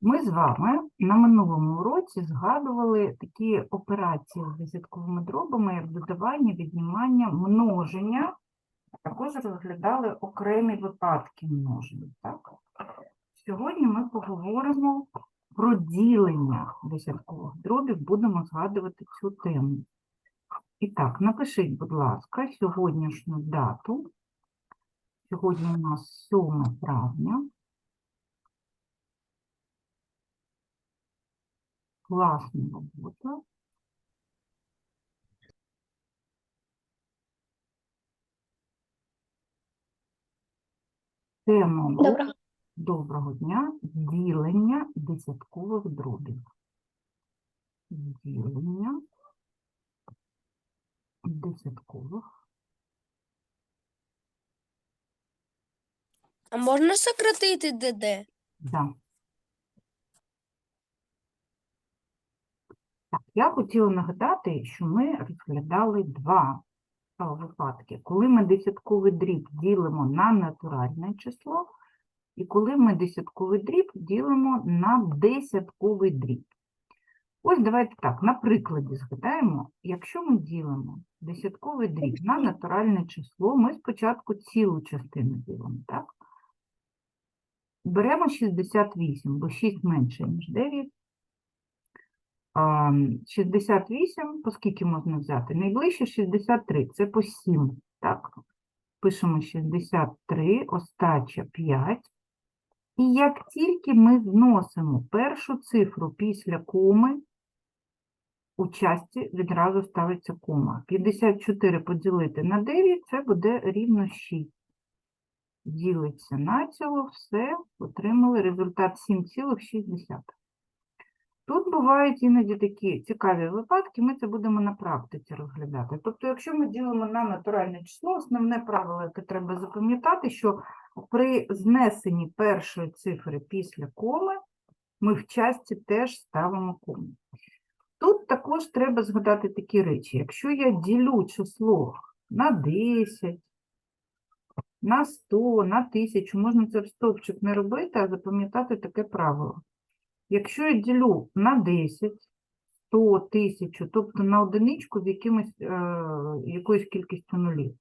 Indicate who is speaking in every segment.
Speaker 1: Ми з вами на минулому уроці згадували такі операції з десятковими дробами, як додавання, віднімання, множення, також розглядали окремі випадки множення. Так? Сьогодні ми поговоримо про ділення десяткових дробів, будемо згадувати цю тему. І так, напишіть, будь ласка, сьогоднішню дату. Сьогодні у нас 7 травня. Класна робота. Тема
Speaker 2: Доброго.
Speaker 1: Доброго дня. Ділення десяткових дробів. Ділення десяткових.
Speaker 2: А можна сократити ДД?
Speaker 1: Да. Так, я хотіла нагадати, що ми розглядали два випадки. Коли ми десятковий дріб ділимо на натуральне число, і коли ми десятковий дріб ділимо на десятковий дріб. Ось давайте так, на прикладі згадаємо, якщо ми ділимо десятковий дріб на натуральне число, ми спочатку цілу частину ділимо, так? Беремо 68, бо 6 менше, ніж 9. А, 68, по можна взяти? Найближче 63, це по 7, так? Пишемо 63, остача 5. І як тільки ми зносимо першу цифру після коми, у часті відразу ставиться кома. 54 поділити на 9 – це буде рівно 6. Ділиться націло, все, отримали результат 7,6. Тут бувають іноді такі цікаві випадки, ми це будемо на практиці розглядати. Тобто, якщо ми ділимо на натуральне число, основне правило, яке треба запам'ятати, що при знесенні першої цифри після коми ми в часті теж ставимо кому. Тут також треба згадати такі речі. Якщо я ділю число на 10, на 100, на 1000, можна це в стовпчик не робити, а запам'ятати таке правило. Якщо я ділю на 10, 100, 1000, тобто на одиничку з якимось, е, якоюсь кількістю нулів,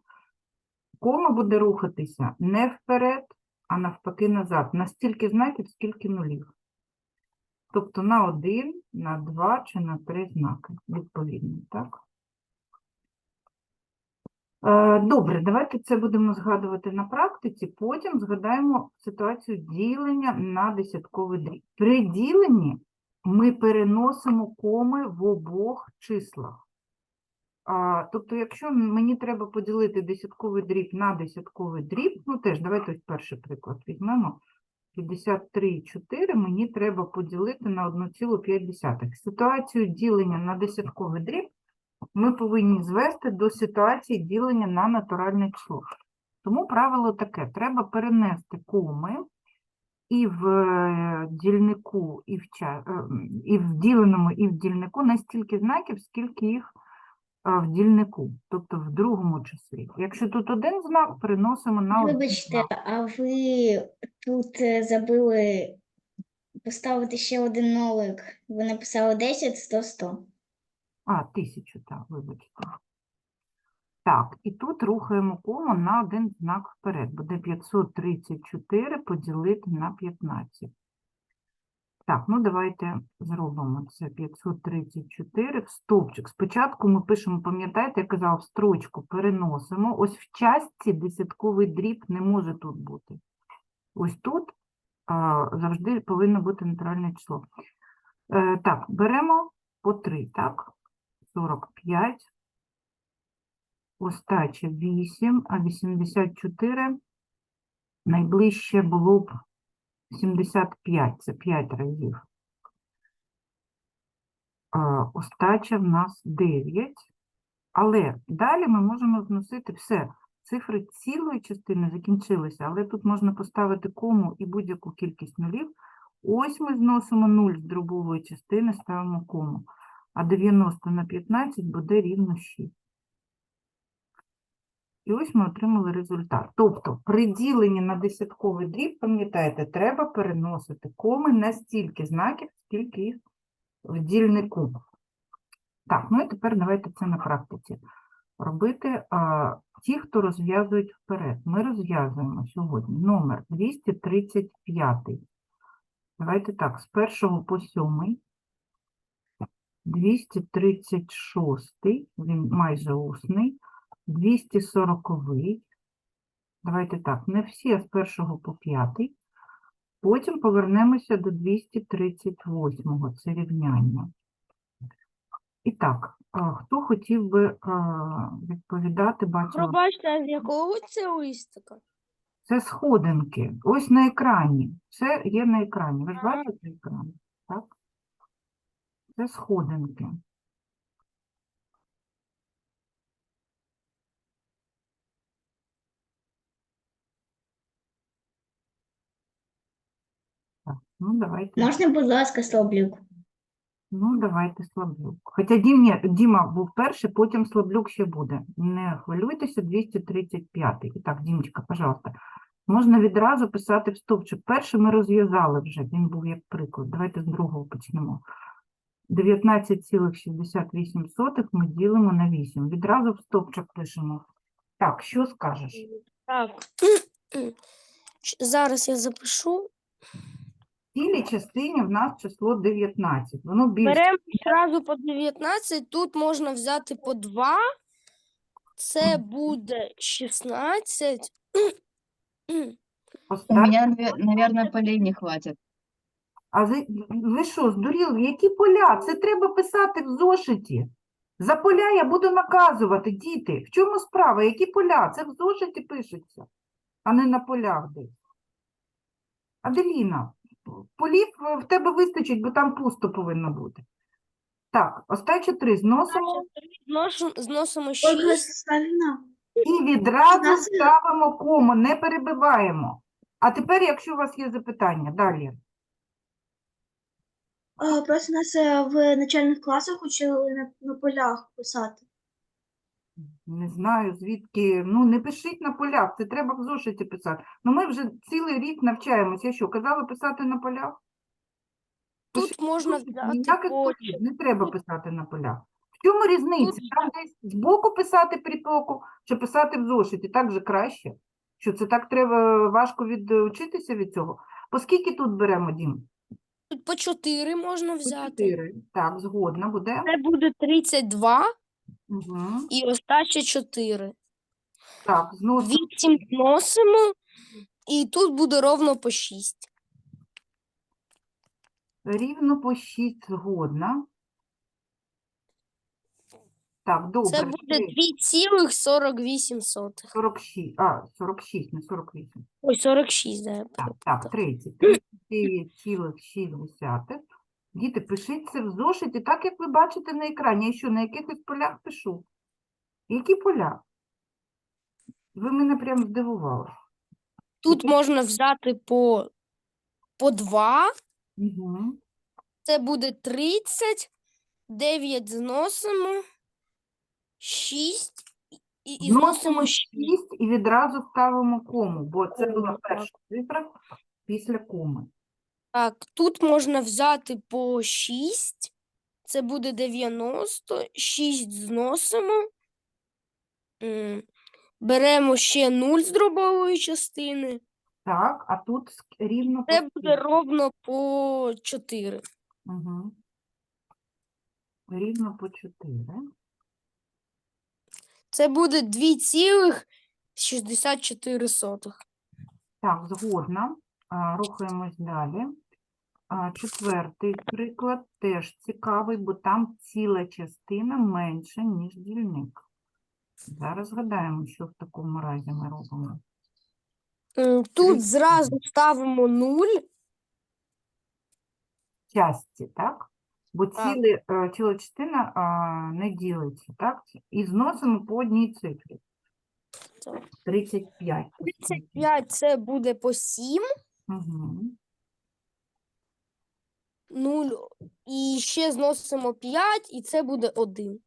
Speaker 1: кома буде рухатися не вперед, а навпаки назад, на стільки знаків, скільки нулів. Тобто на 1, на 2 чи на 3 знаки, відповідно, так? Е, Добре, давайте це будемо згадувати на практиці, потім згадаємо ситуацію ділення на десятковий дріб. При діленні ми переносимо коми в обох числах. А, тобто, якщо мені треба поділити десятковий дріб на десятковий дріб, ну теж давайте ось перший приклад візьмемо. 53,4 мені треба поділити на 1,5. Ситуацію ділення на десятковий дріб ми повинні звести до ситуації ділення на натуральне число. Тому правило таке: треба перенести коми і в е, дільнику, і в, ча- е, і в діленому, і в дільнику на стільки знаків, скільки їх е, в дільнику, тобто в другому числі. Якщо тут один знак, переносимо на один
Speaker 3: Вибачте,
Speaker 1: знак.
Speaker 3: а ви тут забули поставити ще один нолик. Ви написали 10, 100, 100.
Speaker 1: А, тисячу, так, вибачте. Так, і тут рухаємо кому на один знак вперед. Буде 534 поділити на 15. Так, ну давайте зробимо це 534 в стовпчик. Спочатку ми пишемо, пам'ятаєте, я казала, в строчку переносимо. Ось в частці десятковий дріб не може тут бути. Ось тут а, завжди повинно бути натуральне число. Е, так, беремо по 3, так? 45. Остача 8, а 84 найближче було б 75, це 5 разів. Остача в нас 9. Але далі ми можемо зносити все. Цифри цілої частини закінчилися, але тут можна поставити кому і будь-яку кількість нулів. Ось ми зносимо 0 з дробової частини, ставимо кому. А 90 на 15 буде рівно 6. І ось ми отримали результат. Тобто при діленні на десятковий дріб, пам'ятаєте, треба переносити коми на стільки знаків, скільки їх в дільнику. Так, ну і тепер давайте це на практиці робити. А, ті, хто розв'язують вперед. Ми розв'язуємо сьогодні номер 235. Давайте так, з першого по сьомий. 236, він майже усний. 240. Давайте так, не всі, а з першого по п'ятий. Потім повернемося до 238, це рівняння. І так, хто хотів би відповідати, бачила,
Speaker 2: Пробачте, а з якого це листика?
Speaker 1: це сходинки. Ось на екрані. Це є на екрані. Ви ж бачите екран? Так? Це сходинки. Так, ну давайте.
Speaker 3: Можна, будь ласка, Слоблюк?
Speaker 1: Ну, давайте Слаблюк. Хоча Дім, ні, Діма був перший, потім Слаблюк ще буде. Не хвилюйтеся, 235. І так, Дімочка, пожалуйста. Можна відразу писати в стовпчик. Перший ми розв'язали вже, він був як приклад. Давайте з другого почнемо. 19,68 ми ділимо на 8. Відразу в стовпчик пишемо. Так, що скажеш?
Speaker 2: Так. Зараз я запишу.
Speaker 1: В цілій частині в нас число 19. Воно більше.
Speaker 2: Беремо одразу по 19, тут можна взяти по 2. Це буде 16.
Speaker 4: У
Speaker 1: Остав-
Speaker 4: меня, наве- наверное, полей не хватит.
Speaker 1: А ви, ви що, здуріли? Які поля? Це треба писати в зошиті. За поля я буду наказувати, діти. В чому справа? Які поля? Це в зошиті пишеться, а не на полях десь. Аделіна, полів е, в тебе вистачить, бо там пусто повинно бути. Так, остачі три зносимо
Speaker 2: Зносимо
Speaker 3: Ольга
Speaker 2: 6.
Speaker 3: Ростиславівна,
Speaker 1: і відразу ставимо кому, не перебиваємо. А тепер, якщо у вас є запитання, далі.
Speaker 5: А, Просто нас е, в начальних класах учили на, на полях писати.
Speaker 1: Не знаю, звідки. Ну, не пишіть на полях, це треба в зошиті писати. Ну, ми вже цілий рік навчаємося. Я що, казала писати на полях?
Speaker 2: Тут
Speaker 1: Пишіть
Speaker 2: можна
Speaker 1: ніяких
Speaker 2: по
Speaker 1: полів, не треба писати на полях. В чому різниця? Там десь збоку писати притоку, чи писати в зошиті? Так же краще. Що це так треба важко відучитися від цього? По скільки тут беремо, Дім?
Speaker 2: Тут по 4 можна
Speaker 1: По
Speaker 2: взяти.
Speaker 1: чотири. Так, згодна буде.
Speaker 2: Це буде 32
Speaker 1: Угу.
Speaker 2: і остача 4.
Speaker 1: Так, знову
Speaker 2: 8 зносимо, і тут буде ровно по 6.
Speaker 1: рівно по 6 згодна. Так, добре.
Speaker 2: Це буде
Speaker 1: три.
Speaker 2: 2,48.
Speaker 1: 46, а, 46, не 48.
Speaker 2: Ой, 46, да.
Speaker 1: Так, так, 30. 39,6. Діти, пишіть це в зошиті, так, як ви бачите на екрані. Я що, на якихось полях пишу? Які поля? Ви мене прям здивували.
Speaker 2: Тут можна взяти по, по 2.
Speaker 1: Угу.
Speaker 2: Це буде 30. 9 зносимо. 6. І, і зносимо 6.
Speaker 1: 6 і відразу ставимо кому, бо це була перша цифра після коми.
Speaker 2: Так, тут можна взяти по 6. Це буде 90. 6 зносимо. М, Беремо ще 0 з дробової частини.
Speaker 1: Так, а тут ск- рівно по
Speaker 2: Це буде
Speaker 1: скільки?
Speaker 2: ровно по 4.
Speaker 1: Угу. Рівно по 4.
Speaker 2: Це буде 2,64.
Speaker 1: Так, згодна. А, Рухаємось далі. А, Четвертий приклад теж цікавий, бо там ціла частина менша, ніж дільник. Зараз згадаємо, що в такому разі ми робимо.
Speaker 2: М, Тут зразу ставимо 0.
Speaker 1: Часті, так? Бо ціле, е, ціла частина а, не ділиться, так? І зносимо по одній цифрі.
Speaker 2: Так.
Speaker 1: 35.
Speaker 2: 35 це буде по 7.
Speaker 1: Угу.
Speaker 2: 0. І ще зносимо 5, і це буде 1.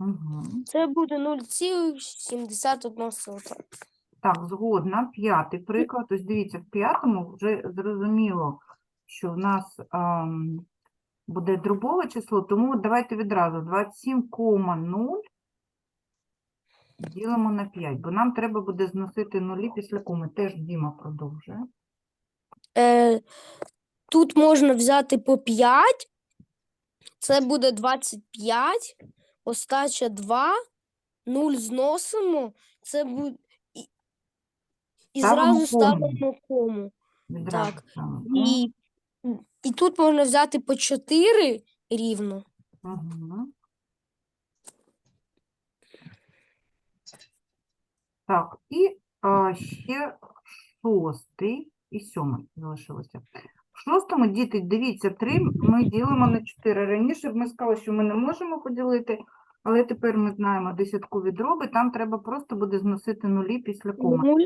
Speaker 1: Угу.
Speaker 2: Це буде 0,71.
Speaker 1: Так, згодна. П'ятий приклад. Ось дивіться, в п'ятому вже зрозуміло, що в нас ам, буде дробове число, тому давайте відразу 27,0 ділимо на 5, бо нам треба буде зносити нулі після коми. Теж Діма продовжує.
Speaker 2: Е, тут можна взяти по 5. Це буде 25. Остача 2. 0 зносимо. Це буде. І, і
Speaker 1: Ставимо
Speaker 2: зразу
Speaker 1: кому.
Speaker 2: ставимо кому.
Speaker 1: Відразу
Speaker 2: Так,
Speaker 1: ставимо.
Speaker 2: І, і тут можна взяти по 4 рівно.
Speaker 1: Угу. Так, і а, ще шостий і сьомий залишилося. В шостому, діти, дивіться, 3 ми ділимо на 4. Раніше б ми сказали, що ми не можемо поділити, але тепер ми знаємо десяткові дроби, там треба просто буде зносити нулі після коми.
Speaker 2: 0.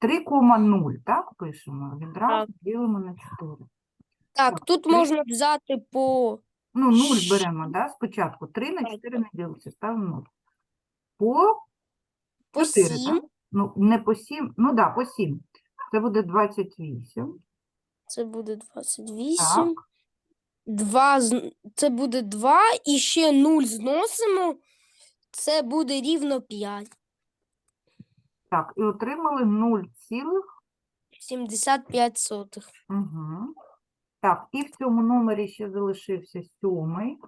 Speaker 1: 3,0, так, пишемо, відразу ділимо на 4.
Speaker 2: Так, тут можна взяти по
Speaker 1: Ну, 0 беремо, да, спочатку. 3 на 4 не ділиться, ставимо 0. По
Speaker 2: по
Speaker 1: 4,
Speaker 2: 7.
Speaker 1: так? Ну, не по 7, ну да, по 7. Це буде 28.
Speaker 2: Це буде 28.
Speaker 1: Так,
Speaker 2: 2, це буде 2, і ще 0 зносимо, це буде рівно 5.
Speaker 1: так, і отримали 0 цілих.
Speaker 2: 75 сотих.
Speaker 1: Угу. Так, і в цьому номері ще залишився сьомий.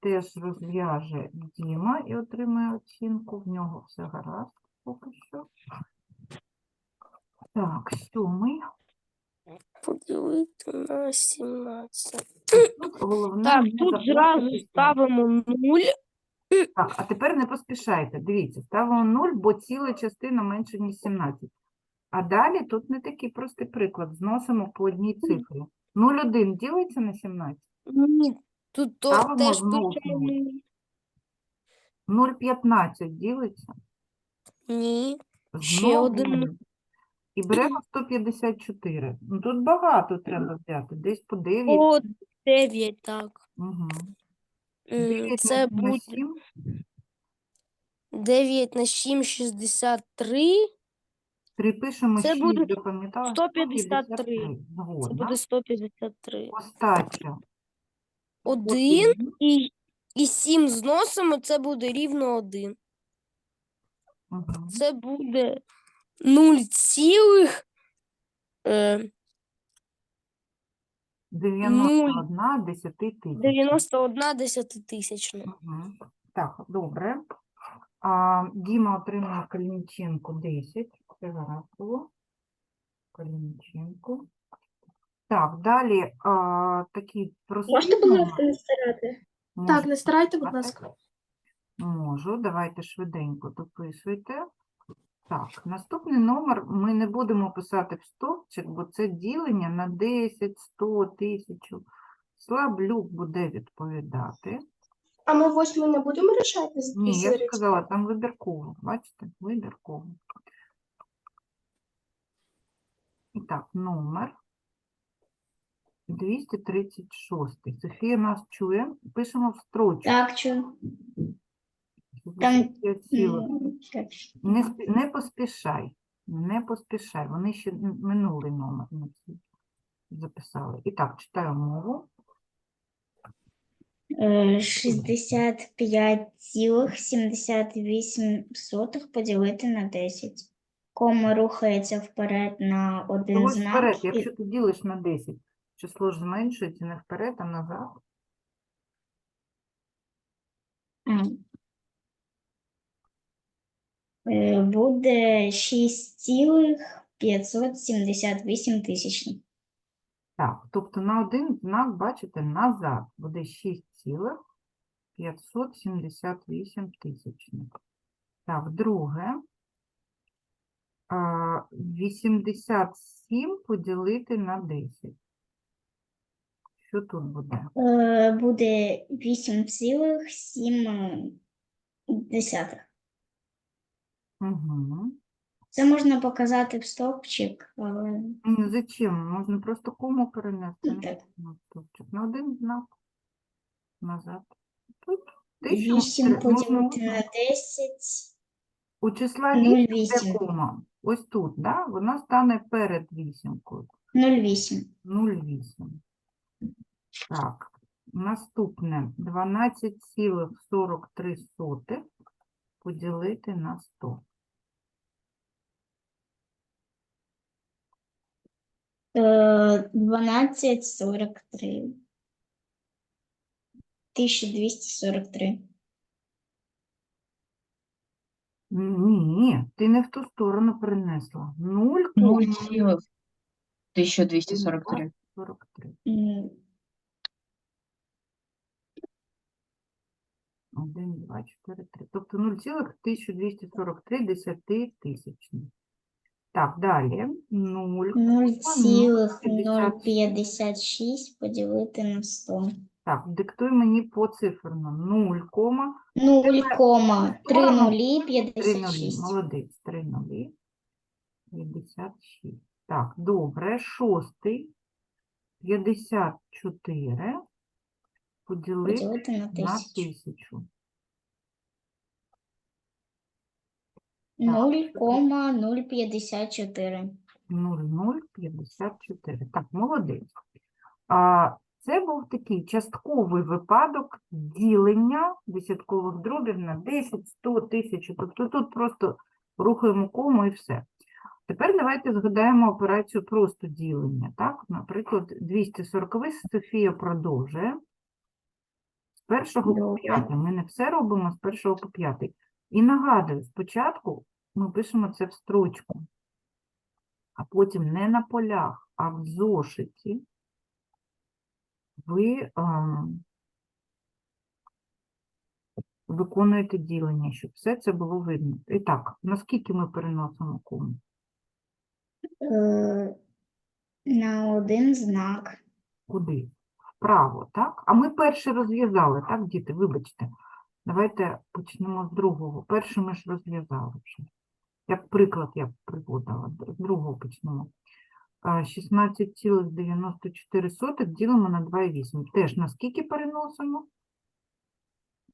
Speaker 1: Теж розв'яже Діма і отримає оцінку. В нього все гаразд поки що. Так, сьомий.
Speaker 2: Поділити на 17.
Speaker 1: Тут головне
Speaker 2: Так,
Speaker 1: не
Speaker 2: тут зразу ставимо 0.
Speaker 1: Так, а тепер не поспішайте. Дивіться, ставимо 0, бо ціла частина менше, ніж 17. А далі тут не такий простий приклад. Зносимо по одній цифрі. 0,1 ділиться на 17.
Speaker 2: Ні, тут то,
Speaker 1: Ставимо
Speaker 2: теж
Speaker 1: знов
Speaker 2: пишемо
Speaker 1: нуль.
Speaker 2: 0.
Speaker 1: 0,15 ділиться.
Speaker 2: Ні. Ще
Speaker 1: Знову
Speaker 2: один нуль.
Speaker 1: І беремо 154. Ну, тут багато треба взяти, десь по 9.
Speaker 2: По 9, так.
Speaker 1: Угу.
Speaker 2: М,
Speaker 1: 9
Speaker 2: Це
Speaker 1: на,
Speaker 2: буде
Speaker 1: 7.
Speaker 2: 9 на 7, 63.
Speaker 1: Припишемо
Speaker 2: Це
Speaker 1: 6,
Speaker 2: буде
Speaker 1: запам'ятала?
Speaker 2: 153. Це буде 153.
Speaker 1: Остача.
Speaker 2: 1
Speaker 1: Один.
Speaker 2: і, і 7 зносимо, це буде рівно 1.
Speaker 1: Мгм.
Speaker 2: Це буде 0 цілих е,
Speaker 1: 91 10 тисяч.
Speaker 2: 91 десятитисячна.
Speaker 1: Мгм. Так, добре. А, Діма отримав Калінченко 10. Гаразд. Калінченко. Так, далі а, такий простий
Speaker 5: Можете, будь ласка, не старати?
Speaker 1: Можу
Speaker 5: Так, не старайте, будь ласка.
Speaker 1: Можу, давайте швиденько дописуйте. Так, наступний номер ми не будемо писати в стовпчик, бо це ділення на 10, 100, 1000. Слаблюк буде відповідати.
Speaker 5: А ми восьму не будемо рішати з
Speaker 1: Ні, я ж
Speaker 5: дві
Speaker 1: сказала, там вибірково. Бачите? Вибірково. Так, номер 236. Софія нас чує. Пишемо в строчку.
Speaker 3: Так, чу. Там,
Speaker 1: 65 цілих. Не, спі- не поспішай, не поспішай. Вони ще минулий номер на ці записали. І так, читаю мову.
Speaker 3: Е, 65,78 поділити на 10. Кома рухається вперед на один
Speaker 1: Чогось
Speaker 3: знак.
Speaker 1: вперед,
Speaker 3: і-
Speaker 1: якщо ти ділиш на 10, число ж зменшується не вперед, а назад.
Speaker 3: М. Е, Буде 6,578 тисячних.
Speaker 1: Так, тобто на один знак, бачите, назад буде 6,578 тисячних. Так, друге. А, 87 поділити на 10. Що тут буде?
Speaker 3: Е, Буде 8,7.
Speaker 1: Угу.
Speaker 3: Це можна показати в стовпчик, але
Speaker 1: Ну, Зачем? Можна просто кому перенести
Speaker 3: Ну,
Speaker 1: на
Speaker 3: так.
Speaker 1: на стовпчик. На один знак назад. Тут
Speaker 3: 8 поділити на 10.
Speaker 1: у числа 8
Speaker 3: 0,8.
Speaker 1: де кома. Ось тут, да? вона стане перед вісімкою.
Speaker 3: 0,8.
Speaker 1: 0,8. Так, наступне 12,43 поділити на 100.
Speaker 3: Е, 12,43. 1243.
Speaker 1: Ні, ти не в ту сторону перенесла. 0,
Speaker 4: 0 цілих 1243.
Speaker 1: 43.
Speaker 3: М,
Speaker 1: 1, 2, 4, 3. Тобто 0,1243 десятитисячні. Так, далі. 0.
Speaker 3: 0,056 поділити на 100.
Speaker 1: Так, диктуй мені поциферно. 0,
Speaker 3: 0,3
Speaker 1: Сторону.
Speaker 3: нулі
Speaker 1: 3 нулі.
Speaker 3: 56.
Speaker 1: Молодець, 3 нулі. 56. Так, добре. Шостий. 54 поділити
Speaker 3: Поділити на
Speaker 1: на
Speaker 3: 1000.
Speaker 1: тисячу.
Speaker 3: 0,054.
Speaker 1: 0,054. Так, молодець. А, це був такий частковий випадок ділення десяткових дробів на 10, 100, 1000. Тобто тут просто рухаємо кому і все. Тепер давайте згадаємо операцію просто ділення. Так? Наприклад, 240 Софія продовжує. З першого по
Speaker 3: Добре.
Speaker 1: п'ятий. Ми не все робимо з першого по п'ятий. І нагадую, спочатку ми пишемо це в строчку, а потім не на полях, а в зошиті ви виконуєте ділення, щоб все це було видно. І так, наскільки ми переносимо кому?
Speaker 3: Е, На один знак.
Speaker 1: Куди? Вправо, так? А ми перше розв'язали, так, діти? Вибачте. Давайте почнемо з другого. Перше ми ж розв'язали вже. Як приклад я приводила. З другого почнемо. А, 16,94 ділимо на 2,8. Теж на скільки переносимо?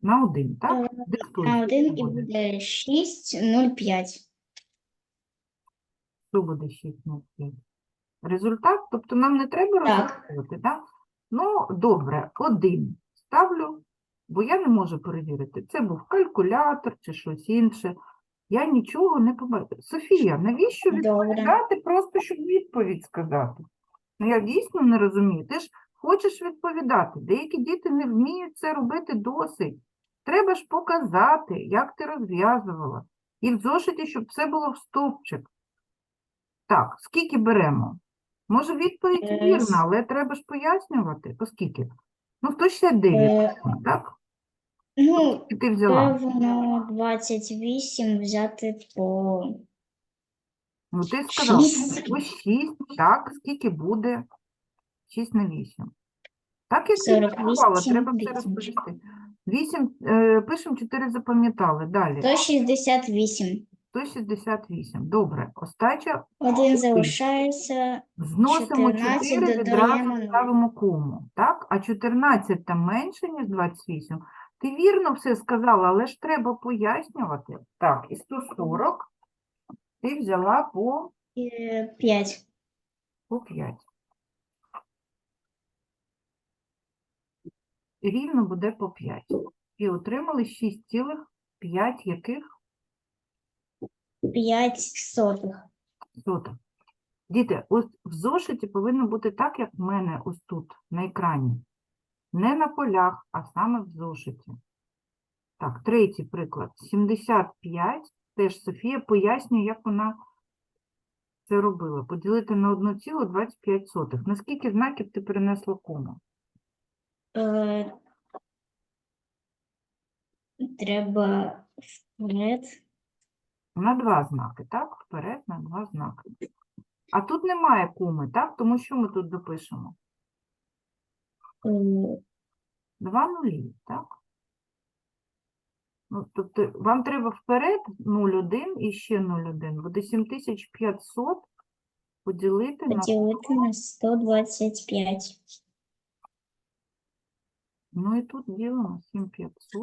Speaker 1: На 1, так? Диктуй,
Speaker 3: На один
Speaker 1: скільки
Speaker 3: і
Speaker 1: буде?
Speaker 3: буде 6,05.
Speaker 1: Що буде 6 на 5? Результат? Тобто нам не треба
Speaker 3: Так.
Speaker 1: розраховувати, так? Ну, добре, один ставлю, бо я не можу перевірити, це був калькулятор чи щось інше. Я нічого не побачила. Софія, навіщо відповідати просто, щоб відповідь сказати? Ну, я дійсно не розумію. Ти ж хочеш відповідати. Деякі діти не вміють це робити досить. Треба ж показати, як ти розв'язувала. І в зошиті, щоб все було в стовпчик. Так, скільки беремо? Може, відповідь
Speaker 3: Е,
Speaker 1: вірна, але треба ж пояснювати. По скільки? Ну, 169,
Speaker 3: Е,
Speaker 1: так?
Speaker 3: Ну,
Speaker 1: І ти взяла.
Speaker 3: певно, 28 взяти по
Speaker 1: Ну, ти сказала,
Speaker 3: шість.
Speaker 1: ось 6, так, скільки буде 6 на 8. Так, як ти
Speaker 3: 48
Speaker 1: рахувала, треба все
Speaker 3: тисяч.
Speaker 1: розповісти. 8, е, пишемо 4 запам'ятали. Далі,
Speaker 3: 168.
Speaker 1: 168. Добре, остача
Speaker 3: Один залишається.
Speaker 1: Зносимо
Speaker 3: 14
Speaker 1: 4,
Speaker 3: додаємо
Speaker 1: відразу ставимо кому, так? А 14 там менше, ніж 28. Ти вірно все сказала, але ж треба пояснювати. Так, і 140 ти взяла по,
Speaker 3: 5.
Speaker 1: по 5. Рівно буде по 5. І отримали 6,5 яких
Speaker 3: 5 сотих.
Speaker 1: сотих. Діти, ось в зошиті повинно бути так, як в мене ось тут, на екрані. Не на полях, а саме в зошиті. Так, третій приклад. 75. Теж Софія пояснює, як вона це робила. Поділити на 1,25. Наскільки знаків ти перенесла кому?
Speaker 3: Е, треба вперед.
Speaker 1: На два знаки, так? Вперед на два знаки. А тут немає коми, так? Тому що ми тут допишемо?
Speaker 3: Е,
Speaker 1: два нулі, так? Ну, Тобто вам треба вперед 0,1 і ще 0,1. Буде 7500 поділити на
Speaker 3: Поділити на 125.
Speaker 1: Ну і тут ділимо 7500.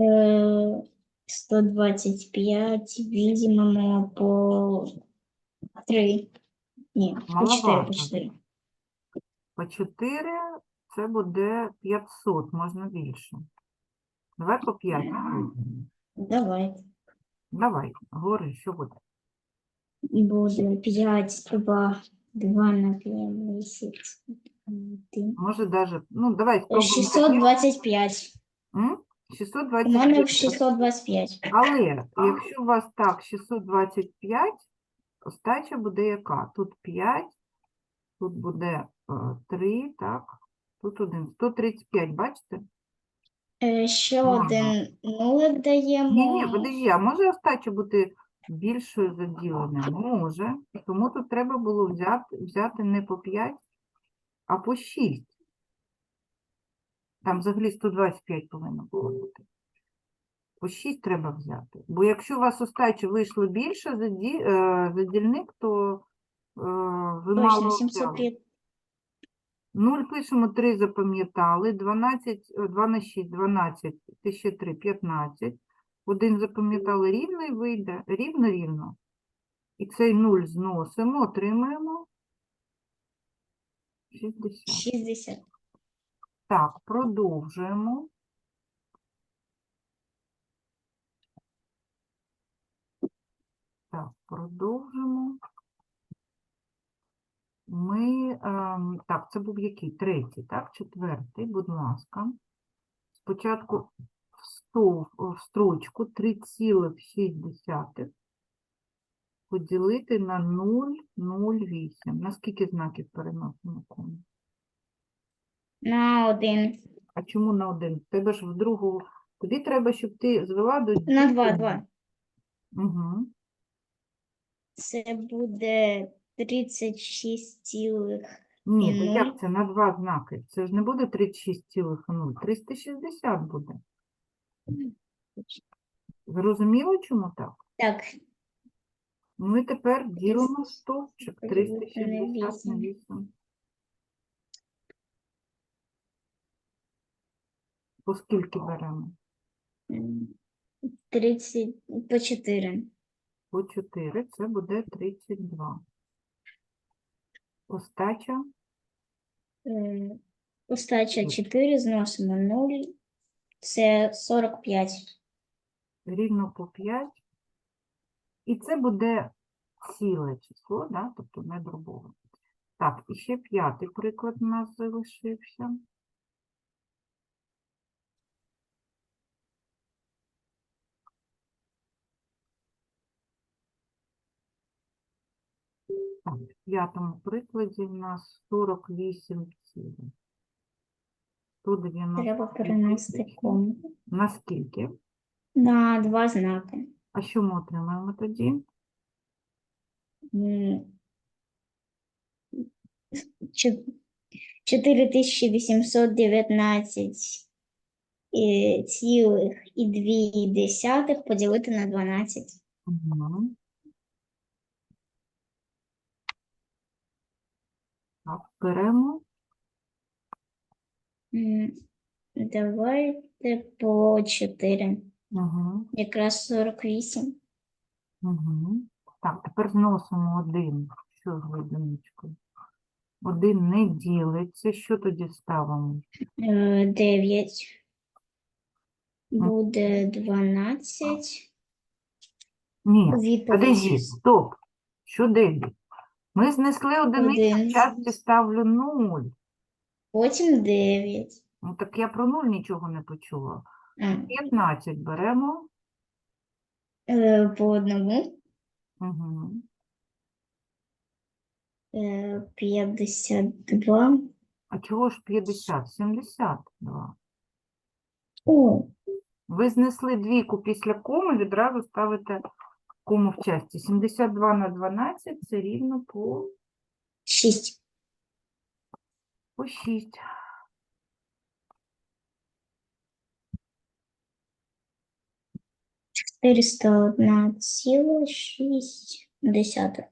Speaker 3: Е, 125 візьмемо по 3. Ні, по 4,
Speaker 1: Маловато.
Speaker 3: по 4.
Speaker 1: По 4 це буде 500, можна більше. Давай по 5.
Speaker 3: Давай.
Speaker 1: Давай, говори, що буде.
Speaker 3: Буде 5, 2, 2 на 5, 10,
Speaker 1: Може даже, ну давай спробуємо. таке.
Speaker 3: 625.
Speaker 1: М?
Speaker 3: У
Speaker 1: 625.
Speaker 3: мене 625.
Speaker 1: Але якщо у вас так 625, остача буде яка? Тут 5, тут буде 3, так, тут 1. 135, бачите?
Speaker 3: Е, Ще
Speaker 1: Ага.
Speaker 3: один нулик даємо.
Speaker 1: Ні, ні, подожди, а може остача бути більшою за ділене? Може. Тому тут треба було взяти, взяти не по 5, а по 6. Там взагалі 125 повинно було бути. По 6 треба взяти. Бо якщо у вас остача вийшло більше за, ді, е, за дільник, то е, ви
Speaker 3: Точно,
Speaker 1: мало взяли.
Speaker 3: 705.
Speaker 1: 0 пишемо 3 запам'ятали, 12, е, 2 на 6, 12, ти ще 3, 15. Один запам'ятали рівно і вийде, рівно-рівно. І цей 0 зносимо, отримаємо 60.
Speaker 3: 60.
Speaker 1: Так, продовжуємо. Так, продовжимо. Ми, ем, так, це був який? Третій, так? Четвертий, будь ласка. Спочатку в, строчку 3,6 поділити на 0,08. На скільки знаків переносимо кому?
Speaker 3: На 1.
Speaker 1: А чому на один? Тебе ж в другу. Тобі треба, щоб ти звела до
Speaker 3: На 2, 2.
Speaker 1: Угу.
Speaker 3: Це буде 36 цілих.
Speaker 1: Ні,
Speaker 3: І
Speaker 1: то як це на два знаки? Це ж не буде 36,0, 360 буде. Зрозуміло, чому так?
Speaker 3: Так,
Speaker 1: Ну і тепер ділимо стовпчик
Speaker 3: поділити на
Speaker 1: 360 на
Speaker 3: вісім.
Speaker 1: 8. По скільки беремо?
Speaker 3: м, 30 по 4.
Speaker 1: По 4, це буде 32. Остача
Speaker 3: Е, Остача 4, зносимо 0. Це 45.
Speaker 1: рівно по 5. І це буде ціле число, да? тобто не дробове. Так, і ще п'ятий приклад у нас залишився. Так, в п'ятому прикладі в нас 48 цілих. 190
Speaker 3: Треба перенести кому.
Speaker 1: На скільки?
Speaker 3: На два знаки.
Speaker 1: А що ми отримаємо тоді?
Speaker 3: М, чо- 4819 і цілих і дві десятих поділити на 12.
Speaker 1: Угу. Так, беремо.
Speaker 3: М, Давайте по 4.
Speaker 1: Угу.
Speaker 3: Якраз 48.
Speaker 1: Угу. Так, тепер зносимо один. Що з одиничкою? Один не ділиться. Що тоді ставимо?
Speaker 3: 9. Буде 12.
Speaker 1: Ні, подожди, стоп. Що 9? Ми знесли одиницю, в
Speaker 3: Один.
Speaker 1: часті ставлю 0.
Speaker 3: Потім 9.
Speaker 1: Ну так я про 0 нічого не почула.
Speaker 3: А,
Speaker 1: 15 беремо.
Speaker 3: е, по одному.
Speaker 1: Угу.
Speaker 3: Е, 52.
Speaker 1: А чого ж 50? 72.
Speaker 3: О,
Speaker 1: Ви знесли двійку після коми, відразу ставите кому в часті. 72 на 12 це рівно по,
Speaker 3: 6.
Speaker 1: по 6.
Speaker 3: Четыреста одна ціла шість десятих.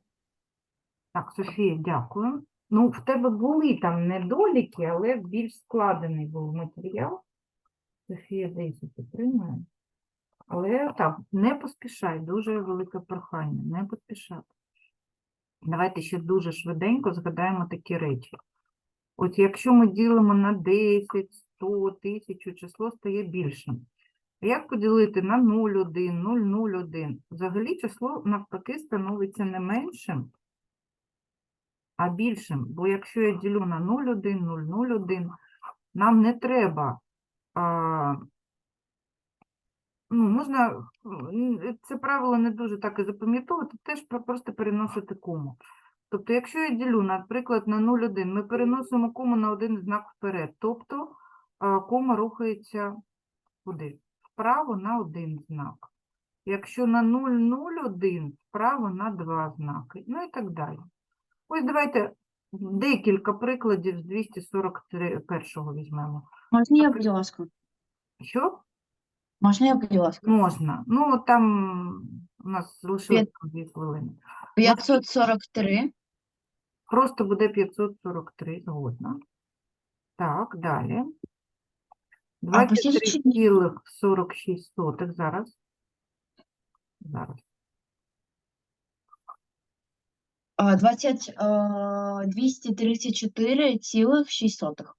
Speaker 1: Так, Софія, дякую. Ну, в тебе були там недоліки, але більш складений був матеріал. Софія 10 отримує. Але так, не поспішай, дуже велике прохання, не поспішати. Давайте ще дуже швиденько згадаємо такі речі. От якщо ми ділимо на 10, 100, 1000, число стає більшим. Як поділити на 0,1, 0,01? Взагалі число навпаки становиться не меншим, а більшим. Бо якщо я ділю на 0,1, 0,01, нам не треба. А, ну, можна, це правило не дуже так і запам'ятовувати, теж просто переносити кому. Тобто, якщо я ділю, наприклад, на 0,1, ми переносимо кому на один знак вперед. Тобто кома рухається куди? Вправо на один знак. Якщо на 0,01, вправо на два знаки. Ну і так далі. Ось давайте декілька прикладів з 241-го візьмемо.
Speaker 4: Можна я, будь ласка?
Speaker 1: Що?
Speaker 4: Можна я, будь ласка?
Speaker 1: Можна. Ну, там у нас залишилось дві хвилини.
Speaker 4: 543,
Speaker 1: Просто буде 543, згодна. Так, далі.
Speaker 4: А, постійно чи ні?
Speaker 1: 23,46 зараз. Зараз.
Speaker 4: а, 20, а, 234,6.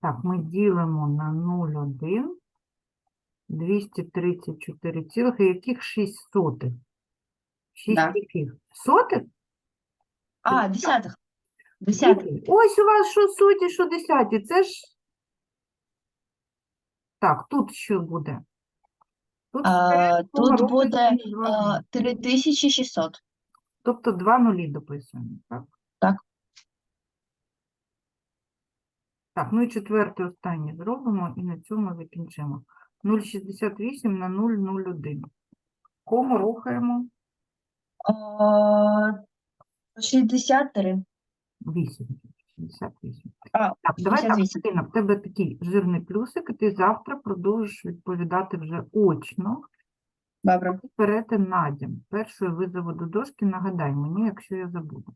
Speaker 1: Так, ми ділимо на 0,1. 234 цілих, і яких 6 сотих? 6
Speaker 4: Да.
Speaker 1: яких? Сотих?
Speaker 4: А, десятых. Десятых.
Speaker 1: Діти, Ось у вас що соті, що десяті. Це ж. Так, тут що буде? Тут
Speaker 4: А, тут буде
Speaker 1: на два
Speaker 4: а, 3600.
Speaker 1: Тобто два нулі дописуємо, так?
Speaker 4: Так.
Speaker 1: Так, ну і четверте останнє зробимо і на цьому закінчимо. 0,68 на 0,01. Кому рухаємо?
Speaker 4: 63.
Speaker 1: 8. 68.
Speaker 4: А,
Speaker 1: Так, давай так,
Speaker 4: 68.
Speaker 1: Тина, в тебе такий жирний плюсик, і ти завтра продовжиш відповідати вже очно.
Speaker 4: Добре.
Speaker 1: Берете надім. Першою визову до дошки, нагадай мені, якщо я забуду.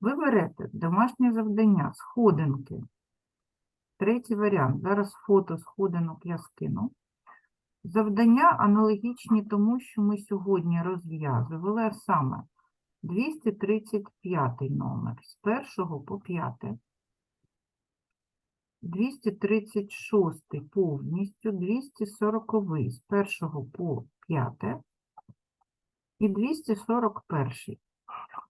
Speaker 1: Ви берете домашнє завдання, сходинки. Третій варіант. Зараз фото сходинок я скину. Завдання аналогічні тому, що ми сьогодні розв'язували, а саме 235 номер з першого по п'яте. 236 повністю, 240 з першого по п'яте і 241.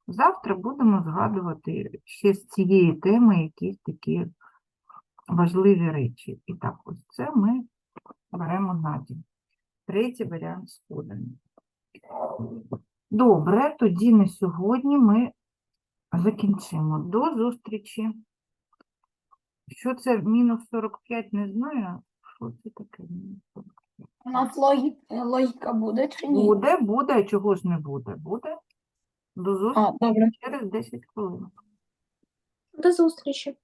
Speaker 1: Завтра будемо згадувати ще з цієї теми якісь такі важливі речі. І так, ось це ми беремо на дім. Третій варіант сходини. Добре, тоді на сьогодні ми закінчимо. До зустрічі. Що це мінус 45, не знаю. Що це таке?
Speaker 6: У нас логіка буде чи ні?
Speaker 1: Буде, буде, а чого ж не буде? Буде. До зустрічі
Speaker 6: добре.
Speaker 1: через 10 хвилин.
Speaker 5: До зустрічі.